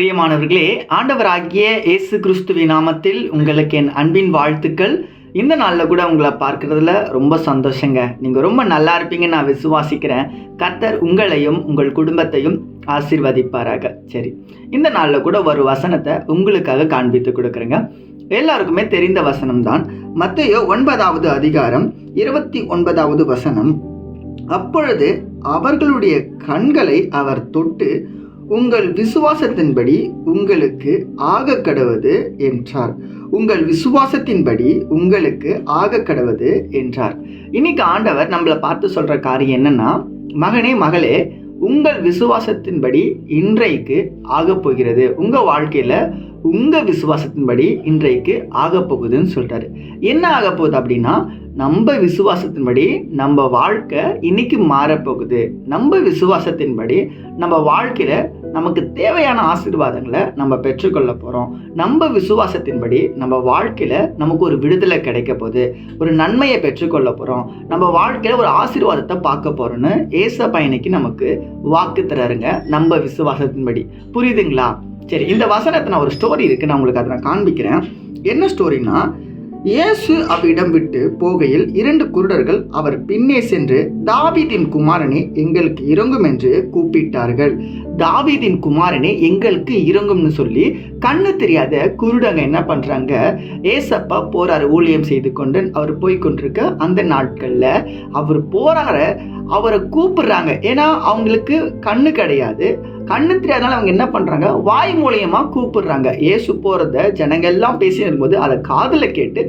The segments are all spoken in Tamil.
பிரியமானவர்களே ஆண்டவராகிய இயேசு கிறிஸ்துவி நாமத்தில் உங்களுக்கு என் அன்பின் வாழ்த்துக்கள். இந்த நாளில் கூட உங்களை பார்க்குறதுல ரொம்ப சந்தோஷங்க. நீங்கள் ரொம்ப நல்லா இருப்பீங்கன்னு நான் விசுவாசிக்கிறேன். கர்த்தர் உங்களையும் உங்கள் குடும்பத்தையும் ஆசீர்வதிப்பாராக. சரி இந்த நாளில் கூட ஒரு வசனத்தை உங்களுக்காக காண்பித்து கொடுக்குறேங்க. எல்லாருக்குமே தெரிந்த வசனம் தான் மத்தையோ ஒன்பதாவது அதிகாரம் இருபத்தி ஒன்பதாவது வசனம். அப்பொழுது அவர்களுடைய கண்களை அவர் தொட்டு உங்கள் விசுவாசத்தின்படி உங்களுக்கு ஆக கடவது என்றார். உங்கள் விசுவாசத்தின்படி உங்களுக்கு ஆக கடவது என்றார். இன்னைக்கு ஆண்டவர் நம்மளை பார்த்து சொல்ற காரியம் என்னன்னா மகனே மகளே உங்கள் விசுவாசத்தின்படி இன்றைக்கு ஆக போகிறது. உங்கள் வாழ்க்கையில் உங்கள் விசுவாசத்தின்படி இன்றைக்கு ஆகப் போகுதுன்னு சொல்கிறாரு என்ன ஆகப் போகுது அப்படின்னா நம்ம விசுவாசத்தின்படி நம்ம வாழ்க்கை இன்னைக்கு மாறப்போகுது நம்ம விசுவாசத்தின்படி நம்ம வாழ்க்கையில் நமக்கு தேவையான ஆசீர்வாதங்களை நம்ம பெற்றுக்கொள்ள போகிறோம் நம்ம விசுவாசத்தின்படி நம்ம வாழ்க்கையில் நமக்கு ஒரு விடுதலை கிடைக்க போகுது. ஒரு நன்மையை பெற்றுக்கொள்ள போகிறோம் நம்ம வாழ்க்கையில் ஒரு ஆசீர்வாதத்தை பார்க்க போகிறோன்னு ஏச பயணிக்கு நமக்கு வாக்கு தராருங்க. நம்ம விசுவாசத்தின்படி. புரியுதுங்களா? சரி இந்த வசனத்தை நான் ஒரு ஸ்டோரி இருக்கு. நான் உங்களுக்கு அதை நான் காண்பிக்கிறேன். என்ன ஸ்டோரினா இயேசு அவ்விடம் விட்டு போகையில் இரண்டு குருடர்கள் அவர் பின்னே சென்று தாவிதின் குமாரனே எங்களுக்கு இறங்கும் என்று கூப்பிட்டார்கள். தாவிதின் குமாரனே எங்களுக்கு இறங்கும்னு சொல்லி கண்ணு தெரியாத குருடங்க என்ன பண்ணுறாங்க ஏசப்பா போறாரு ஊழியம் செய்து கொண்டு அவர் போய் கொண்டிருக்க அந்த நாட்களில் அவர் போறாரு அவரை கூப்பிடுறாங்க. ஏன்னா அவங்களுக்கு கண்ணு கிடையாது. கண்ணு தெரியாதனால அவங்க என்ன பண்ணுறாங்க வாய் மூலியமாக கூப்பிடுறாங்க. ஏசு போகிறத ஜனங்க எல்லாம் பேசி இருக்கும்போது அதை காதில் கேட்டு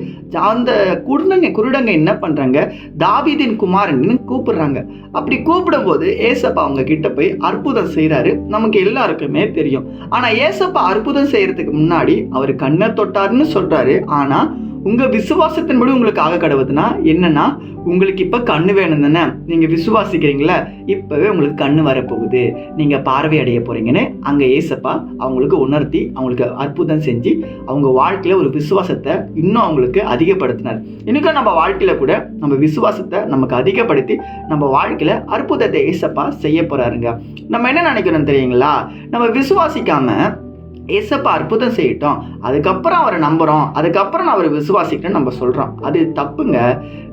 அந்த குருடங்க குருடங்க என்ன பண்ணுறாங்க தாவிதின் குமாரன் கூப்பிடுறாங்க. அப்படி கூப்பிடும்போது ஏசப்பா அவங்க கிட்ட போய் அற்புதம் செய்கிறாரு நமக்கு எல்லாருக்குமே தெரியும். ஆனால் ஏசப்பா அற்புதம் செய்கிறதுக்கு முன்னாடி அவர் கண்ணை தொட்டாருன்னு சொல்கிறாரு ஆனால் உங்கள் விசுவாசத்தின்படி உங்களுக்கு ஆக கடவுதுன்னா என்னன்னா உங்களுக்கு இப்போ கண்ணு வேணும் தானே? நீங்கள் விசுவாசிக்கிறீங்களா இப்போவே உங்களுக்கு கண்ணு வரப்போகுது. நீங்கள் பார்வை அடைய போகிறீங்கன்னு அங்கே ஏசப்பா அவங்களுக்கு உணர்த்தி அவங்களுக்கு அற்புதம் செஞ்சு அவங்க வாழ்க்கையில் ஒரு விசுவாசத்தை இன்னும் அவங்களுக்கு அதிகப்படுத்தினார். இன்னைக்கும் நம்ம வாழ்க்கையில் கூட நம்ம விசுவாசத்தை நமக்கு அதிகப்படுத்தி நம்ம வாழ்க்கையில் அற்புதத்தை ஏசப்பா செய்ய போகிறாருங்க நம்ம என்ன நினைக்கிறோம் தெரியுங்களா? நம்ம விசுவாசிக்காமல் ஏசப்பா அற்புதம் செய்யட்டும். அதுக்கப்புறம் அவரை நம்புகிறோம் அதுக்கப்புறம் நான் அவரை விசுவாசிக்கிறேன்னு நம்ம சொல்கிறோம் அது தப்புங்க.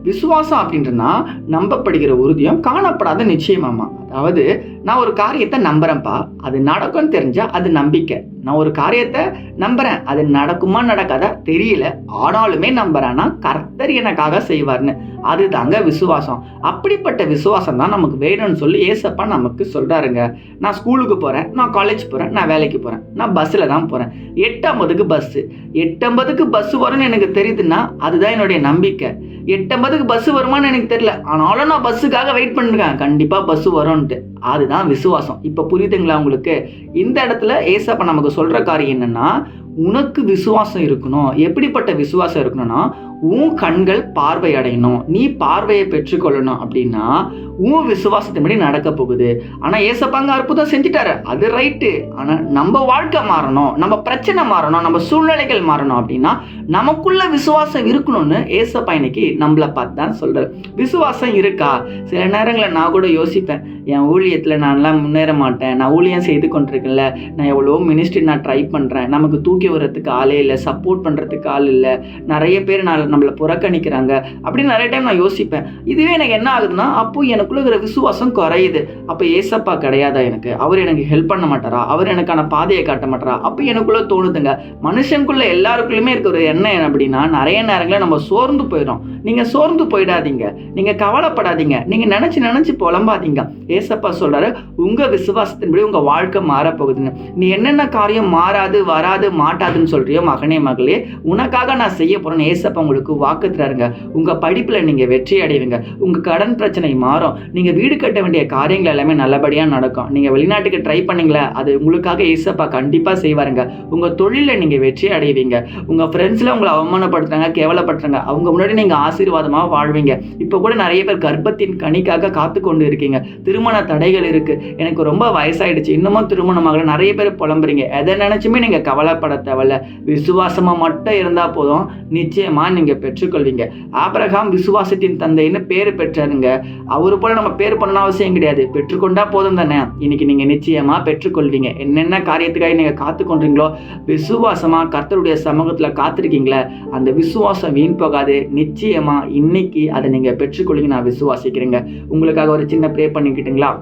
விசுவாசம் அப்படின்றனா நம்பப்படுகிற உறுதியும் காணப்படாத நிச்சயமாமா அதாவது நான் ஒரு காரியத்தை நம்புறேன்ப்பா. அது நடக்கும்னு தெரிஞ்சா அது நம்பிக்கை. நான் ஒரு காரியத்தை நம்புறேன். அது நடக்குமா நடக்காதா தெரியல. ஆனாலுமே நம்புறேன்னா கர்த்தர் எனக்காக செய்வார்னு. அதுதாங்க விசுவாசம். அப்படிப்பட்ட விசுவாசம் தான் நமக்கு வேணும்னு சொல்லி ஏசப்பா நமக்கு சொல்றாருங்க. நான் ஸ்கூலுக்கு போறேன். நான் காலேஜ் போறேன். நான் வேலைக்கு போறேன். நான் பஸ்ஸில் தான் போறேன். எட்டம்பதுக்கு பஸ்ஸு எட்டம்பதுக்கு பஸ் வரும்னு எனக்கு தெரியுதுன்னா அதுதான் என்னுடைய நம்பிக்கை. எட்டம்பதுக்கு பஸ் வருமான்னு எனக்கு தெரியல. ஆனாலும் நான் பஸ்ஸுக்காக வெயிட் பண்ணிருக்கேன். கண்டிப்பாக பஸ் வரும்ன்ட்டு அதுதான் விசுவாசம். இப்போ புரியுதுங்களா உங்களுக்கு? இந்த இடத்துல ஏசப்ப நமக்கு சொல்கிற காரியம் என்னன்னா உனக்கு விசுவாசம் இருக்கணும். எப்படிப்பட்ட விசுவாசம் இருக்கணும்னா உன் கண்கள் பார்வை அடையணும் நீ பார்வையை பெற்றுக்கொள்ளணும் அப்படின்னா உன் விசுவாசத்தின்படி நடக்க போகுது. ஆனால் ஏசப்பாங்க அற்புதம் செஞ்சுட்டாரு. அது ரைட்டு ஆனால் நம்ம வாழ்க்கை மாறணும். நம்ம பிரச்சனை மாறணும். நம்ம சூழ்நிலைகள் மாறணும் அப்படின்னா நமக்குள்ள விசுவாசம் இருக்கணும்னு ஏசப்பா இன்னைக்கு நம்மளை பார்த்து தான் சொல்கிறார் விசுவாசம் இருக்கா? சில நேரங்களில் நான் கூட யோசிப்பேன். என் ஊழியத்தில் நான்லாம் முன்னேற மாட்டேன். நான் ஊழியம் செய்து கொண்டிருக்கேன்ல. நான் எவ்வளோ மினிஸ்ட்ரி நான் ட்ரை பண்ணுறேன் நமக்கு தூக்கி வர்றதுக்கு ஆளே இல்லை. சப்போர்ட் பண்ணுறதுக்கு ஆள் இல்லை. நிறைய பேர் நான் நம்மளை புறக்கணிக்கிறாங்க அப்படின்னு நிறைய டைம் நான் யோசிப்பேன். இதுவே எனக்கு என்ன ஆகுதுன்னா அப்போ எனக்குள்ள இருக்கிற விசுவாசம் குறையுது. அப்போ ஏசப்பா கிடையாதா எனக்கு? அவர் எனக்கு ஹெல்ப் பண்ண மாட்டாரா? அவர் எனக்கான பாதையை காட்ட மாட்டாரா? அப்போ எனக்குள்ள தோணுதுங்க. மனுஷனுக்குள்ள எல்லாருக்குள்ளுமே இருக்கிற ஒரு எண்ணம் என்ன அப்படின்னா நிறைய நேரங்களில் நம்ம சோர்ந்து போயிடும் நீங்க சோர்ந்து போயிடாதீங்க. நீங்க கவலைப்படாதீங்க. நீங்க நினைச்சு நினைச்சு புலம்பாதீங்க. ஏசப்பா சொல்றாரு உங்க விசுவாசத்தின்படி உங்க வாழ்க்கை மாறப்போகுதுன்னு. நீ என்னென்ன காரியம் மாறாது வராது மாட்டாதுன்னு சொல்றியோ மகனே மகளே உனக்காக நான் செய்ய போறேன்னு ஏசப்பா உங்களுக்கு வாக்கு தராருங்க உங்க படிப்புல நீங்க வெற்றி அடைவீங்க. உங்க கடன் பிரச்சனை மாறும். நீங்க வீடு கட்ட வேண்டிய காரியங்கள் எல்லாமே நல்லபடியா நடக்கும். நீங்க வெளிநாட்டுக்கு ட்ரை பண்ணீங்களா? அது உங்களுக்காக ஏசப்பா கண்டிப்பா செய்வாருங்க. உங்க தொழில நீங்க வெற்றி அடைவீங்க. உங்க ஃப்ரெண்ட்ஸ்ல உங்களை அவமானப்படுத்துறாங்க கேவலப்படுத்துறாங்க. அவங்க முன்னாடி நீங்க ஆசீர்வாதமாக வாழ்வீங்க. இப்போ கூட நிறைய பேர் கர்ப்பத்தின் கனிக்காக காத்து கொண்டு இருக்கீங்க. திருமண தடைகள் இருக்கு. எனக்கு ரொம்ப வயசாயிடுச்சு. இன்னமும் திருமணமாக நிறைய பேர் புலம்புறீங்க. எதை நினைச்சுமே நீங்க கவலைப்பட தேவையில்ல. விசுவாசமா மட்டும் இருந்தா போதும். நிச்சயமா நீங்க நீங்கள் பெற்றுக்கொள்வீங்க. ஆபிரகாம் விசுவாசத்தின் தந்தைன்னு பேர் பெற்றாருங்க. அவரு போல நம்ம பேர் பண்ணணும் அவசியம் கிடையாது. பெற்றுக்கொண்டா போதும் தானே. இன்னைக்கு நீங்கள் நிச்சயமாக பெற்றுக்கொள்வீங்க. என்னென்ன காரியத்துக்காக நீங்கள் காத்து கொண்டீங்களோ விசுவாசமாக கர்த்தருடைய சமூகத்தில் காத்திருக்கீங்களே அந்த விசுவாசம் வீண் போகாது. நிச்சயமாக இன்னைக்கு அதை நீங்கள் பெற்றுக்கொள்ளுங்க நான் விசுவாசிக்கிறேங்க. உங்களுக்காக ஒரு சின்ன ப்ரே பண்ணிக்கிட்டுங்களா?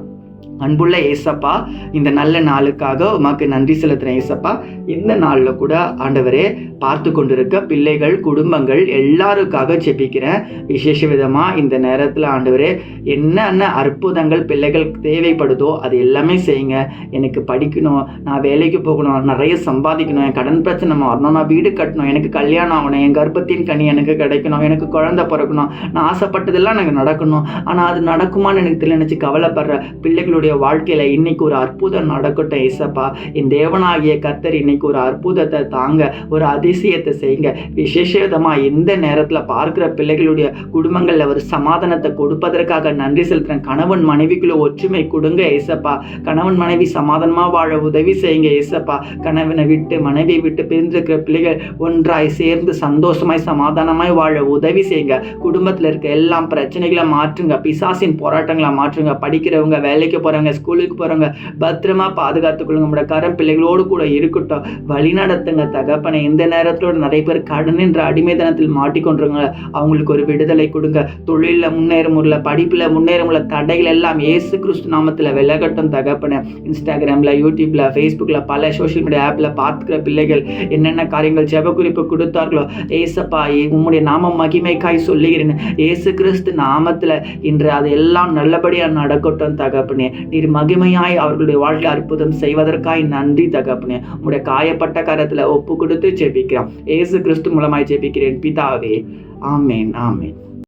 அன்புள்ள ஏசப்பா இந்த நல்ல நாளுக்காக உமக்கு நன்றி செலுத்துகிறேன் ஏசப்பா. இந்த நாளில் கூட ஆண்டவரே பார்த்து கொண்டிருக்க பிள்ளைகள் குடும்பங்கள் எல்லாருக்காக ஜெபிக்கிறேன். விசேஷ விதமாக இந்த நேரத்தில் ஆண்டவரே என்னென்ன அற்புதங்கள் பிள்ளைகள் தேவைப்படுதோ அது எல்லாமே செய்யுங்க. எனக்கு படிக்கணும் நான் வேலைக்கு போகணும் நிறைய சம்பாதிக்கணும் என் கடன் பிரச்சனை வரணும் நான் வீடு கட்டணும் எனக்கு கல்யாணம் ஆகணும் என் கர்ப்பத்தின் கனி எனக்கு கிடைக்கணும் எனக்கு குழந்தை பிறக்கணும் நான் ஆசைப்பட்டதெல்லாம் எனக்கு நடக்கணும். ஆனால் அது நடக்குமான்னு எனக்கு தெரியல நினச்சி கவலைப்படுற பிள்ளைகளுடைய வாழ்க்கையில் இன்னைக்கு ஒரு அற்புதம் நடக்கட்டும் ஏசப்பா. என் தேவனாகிய கத்தர் இன்னைக்கு ஒரு அற்புதத்தை தாங்க ஒரு அதிசயத்தை செய்யுங்க. விசேஷமாக எந்த நேரத்தில் பார்க்குற பிள்ளைகளுடைய குடும்பங்களில் ஒரு சமாதானத்தை கொடுப்பதற்காக நன்றி செலுத்துகிறேன் கணவன் மனைவிக்குள்ள ஒற்றுமை கொடுங்க ஏசப்பா. கணவன் மனைவி சமாதானமாக வாழ உதவி செய்யுங்க ஏசப்பா. கணவனை விட்டு மனைவியை விட்டு பிரிந்திருக்கிற பிள்ளைகள் ஒன்றாய் சேர்ந்து சந்தோஷமாய் சமாதானமாய் வாழ உதவி செய்யுங்க. குடும்பத்தில் இருக்க எல்லாம் பிரச்சனைகளை மாற்றுங்க பிசாசின் போராட்டங்களை மாற்றுங்க. படிக்கிறவங்க வேலைக்கு போகிற போகிறாங்க ஸ்கூலுக்கு போகிறவங்க பத்திரமா பாதுகாத்துக்கொள்ளுங்க. நம்மளோட கரம் பிள்ளைகளோடு கூட இருக்கட்டும். வழி நடத்துங்க. தகப்பனை இந்த நேரத்தோட நிறைய பேர் கடன் என்ற அடிமைத்தனத்தில் மாட்டிக்கொண்டுருங்க. அவங்களுக்கு ஒரு விடுதலை கொடுங்க. தொழிலில் முன்னேற முடியல படிப்பில் முன்னேற முடியல தடைகள் எல்லாம் ஏசு கிறிஸ்து நாமத்தில் விலகட்டும் தகப்பனை. இன்ஸ்டாகிராமில் யூடியூப்பில் ஃபேஸ்புக்கில் பல சோஷியல் மீடியா ஆப்பில் பார்த்துக்கிற பிள்ளைகள் என்னென்ன காரியங்கள் ஜெப குறிப்பு கொடுத்தார்களோ ஏசப்பா ஏ- உம்முடைய நாம மகிமைக்காய் சொல்லுகிறேன் ஏசு கிறிஸ்து நாமத்தில் இன்று அது எல்லாம் நல்லபடியாக நடக்கட்டும் தகப்பனே. நீர் மகிமையாய் அவர்களுடைய வாழ்க்கை அற்புதம் செய்வதற்காய் நன்றி தகப்பனே. உங்களுடைய காயப்பட்ட கரத்தில் ஒப்பு கொடுத்து ஜெபிக்கிறோம். ஏசு கிறிஸ்து மூலமாய் ஜெபிக்கிறேன். பிதாவே ஆமேன் ஆமேன்.